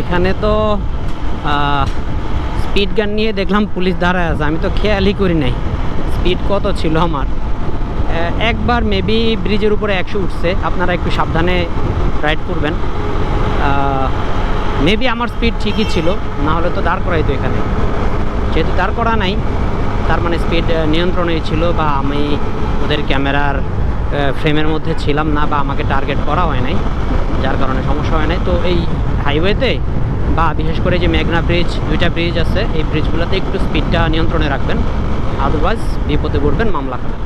এখানে তো স্পিড গান নিয়ে দেখলাম পুলিশ দাঁড়ায় আছে। আমি তো খেয়ালই করি নাই। স্পিড কত ছিল আমার? একবার মেবি ব্রিজের উপরে একশো উঠছে। আপনারা একটু সাবধানে রাইড করবেন। মেবি আমার স্পিড ঠিকই ছিল। না হলে তো দাঁড় করাইতো এখানে। যেহেতু দাঁড় করা নাই, তার মানে স্পিড নিয়ন্ত্রণেই ছিল বা আমি ওদের ক্যামেরার ফ্রেমের মধ্যে ছিলাম না বা আমাকে টার্গেট করা হয় নাই, যার কারণে সমস্যা হয় নাই। তো এই হাইওয়েতে বা বিশেষ করে যে মেঘনা ব্রিজ দুইটা ব্রিজ আছে, এই ব্রিজগুলোতে একটু স্পিডটা নিয়ন্ত্রণে রাখবেন আদারওয়াইজ বিপদে পড়বেন মামলা খাবেন